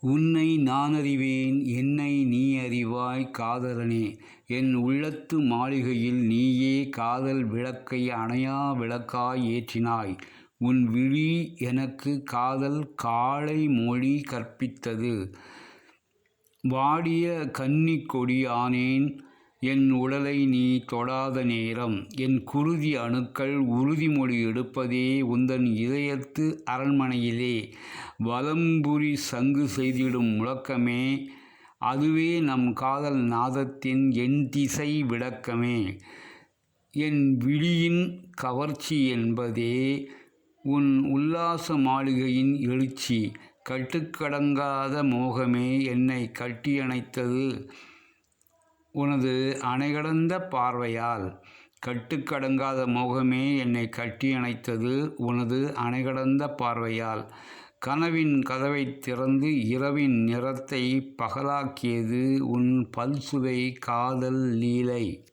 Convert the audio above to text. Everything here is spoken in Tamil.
உன்னை நானறிவேன் என்னை நீ அறிவாய் காதலனே. என் உள்ளத்து மாளிகையில் நீயே காதல் விளக்கை அணையா விளக்காய் ஏற்றினாய். உன் விழி எனக்கு காதல் காலை மொழி கற்பித்தது. வாடிய கன்னிக் கொடியானேன் என் உடலை நீ தொடாத நேரம். என் குருதி அணுக்கள் உறுதிமொழி எடுப்பதே உந்தன் இதயத்து அரண்மனையிலே. வலம்புரி சங்கு செய்திடும் முழக்கமே அதுவே நம் காதல் நாதத்தின் என் திசை விளக்கமே. என் விழியின் கவர்ச்சி என்பதே உன் உல்லாச மாளிகையின் எழுச்சி. கட்டுக்கடங்காத மோகமே என்னை கட்டியணைத்தது. உனது அணைகடந்த பார்வையால் கட்டுக்கடங்காத மோகமே என்னை கட்டியணைத்தது உனது அணைகடந்த பார்வையால். கனவின் கதவை திறந்து இரவின் நிறத்தை பகலாக்கியது உன் பல்சுவை காதல் லீலை.